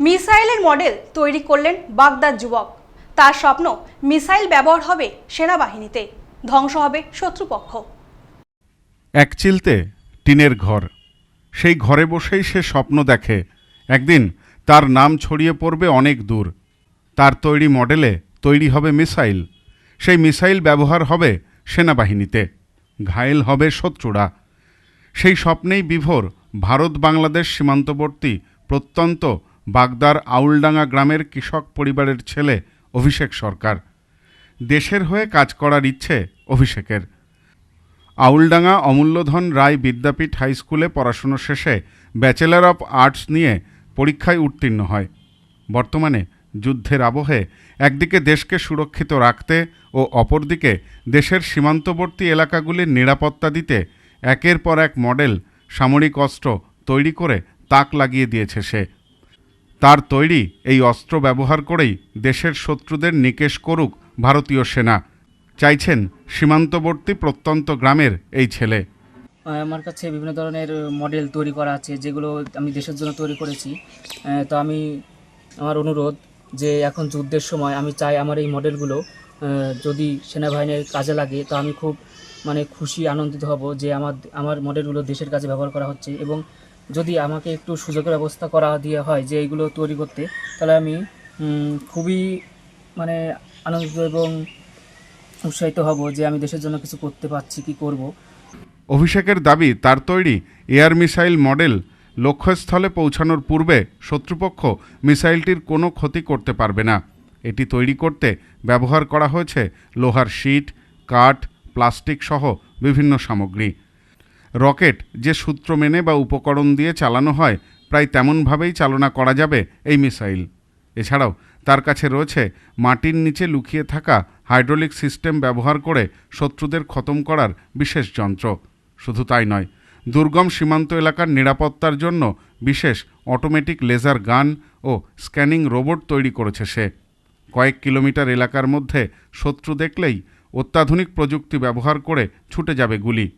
মিসাইলের মডেল তৈরি করলেন বাগদাদ যুবক। তার স্বপ্ন মিসাইল ব্যবহার হবে সেনাবাহিনীতে। ধ্বংস হবে শত্রুপক্ষ। এক চিলতে টিনের ঘর। সেই ঘরে বসেই সে স্বপ্ন দেখে। একদিন তার নাম ছড়িয়ে পড়বে অনেক দূর। তার তৈরি মডেলে তৈরি হবে মিসাইল। সেই মিসাইল ব্যবহার হবে সেনাবাহিনীতে। ঘায়েল হবে শত্রুরা। সেই স্বপ্নেই বিভোর ভারত বাংলাদেশ সীমান্তবর্তী প্রত্যন্ত বাগদার আউলডাঙ্গা গ্রামের কৃষক পরিবারের ছেলে অভিষেক সরকার। দেশের হয়ে কাজ করার ইচ্ছে অভিষেকের। আউলডাঙ্গা অমূল্যধন রায় বিদ্যাপীঠ হাই স্কুলে পড়াশুনো শেষে ব্যাচেলর অফ আর্টস নিয়ে পরীক্ষায় উত্তীর্ণ হয়। বর্তমানে যুদ্ধের আবহে একদিকে দেশকে সুরক্ষিত রাখতে ও অপরদিকে দেশের সীমান্তবর্তী এলাকাগুলির নিরাপত্তা দিতে একের পর এক মডেল সামরিক অস্ত্র তৈরি করে তাক লাগিয়ে দিয়েছে সে। তার তৈরি এই অস্ত্র ব্যবহার করেই দেশের শত্রুদের নিকেশ করুক ভারতীয় সেনা। চাইছেন সীমান্তবর্তী প্রত্যন্ত গ্রামের এই ছেলে। আমার কাছে বিভিন্ন ধরনের মডেল তৈরি করা আছে, যেগুলো আমি দেশের জন্য তৈরি করেছি। তো আমি, আমার অনুরোধ যে এখন যুদ্ধের সময় আমি চাই আমার এই মডেলগুলো যদি সেনাবাহিনীর কাজে লাগে, তো আমি খুব মানে খুশি, আনন্দিত হব যে আমার আমার মডেলগুলো দেশের কাজে ব্যবহার করা হচ্ছে এবং যদি আমাকে একটু সুযোগের ব্যবস্থা করা দিয়ে হয় যে এইগুলো তৈরি করতে, তাহলে আমি খুবই মানে আনন্দিত এবং উৎসাহিত হব যে আমি দেশের জন্য কিছু করতে পারছি, কি করব। অভিষেকের দাবি, তার তৈরি এয়ার মিসাইল মডেল লক্ষ্যস্থলে পৌঁছানোর পূর্বে শত্রুপক্ষ মিসাইলটির কোনো ক্ষতি করতে পারবে না। এটি তৈরি করতে ব্যবহার করা হয়েছে লোহার শিট, কাঠ, প্লাস্টিক সহ বিভিন্ন সামগ্রী। রকেট যে সূত্র মেনে বা উপকরণ দিয়ে চালানো হয়, প্রায় তেমনভাবেই চালনা করা যাবে এই মিসাইল। এছাড়াও, তার কাছে রয়েছে মাটির নিচে লুকিয়ে থাকা হাইড্রোলিক সিস্টেম ব্যবহার করে শত্রুদের খতম করার বিশেষ যন্ত্র। শুধু তাই নয়, দুর্গম সীমান্ত এলাকার নিরাপত্তার জন্য বিশেষ অটোমেটিক লেজার গান ও স্ক্যানিং রোবট তৈরি করেছে সে। কয়েক কিলোমিটার এলাকার মধ্যে শত্রু দেখলেই অত্যাধুনিক প্রযুক্তি ব্যবহার করে ছুটে যাবে গুলি।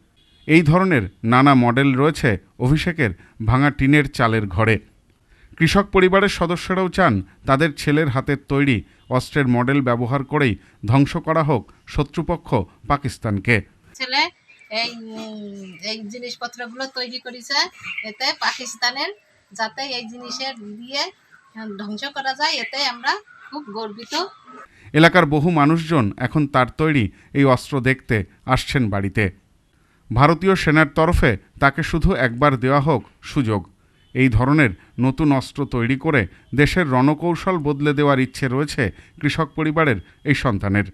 এই ধরনের নানা মডেল রয়েছে অভিষেকের ভাঙা টিনের চালের ঘরে। কৃষক পরিবারের সদস্যরাও চান তাদের ছেলের হাতের তৈরি অস্ত্রের মডেল ব্যবহার করেই ধ্বংস করা হোক শত্রুপক্ষ পাকিস্তানকে। ছেলে এই এই জিনিসপত্রগুলো তৈরি করেছে এতে পাকিস্তানের যাতে এই জিনিসের দিয়ে ধ্বংস করা যায় এতে আমরা খুব গর্বিত। এলাকার বহু মানুষজন এখন তার তৈরি এই অস্ত্র দেখতে আসছেন বাড়িতে। ভারতীয় সেনার তরফে তাকে শুধু একবার দেওয়া হোক সুযোগ। এই ধরনের নতুন অস্ত্র তৈরি করে দেশের রণকৌশল বদলে দেওয়ার ইচ্ছে রয়েছে কৃষক পরিবারের এই সন্তানের।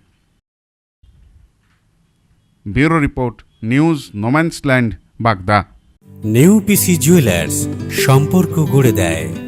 Bureau report, news no man's land Bagda. New PC jewellers সম্পর্ক গড়ে দেয়।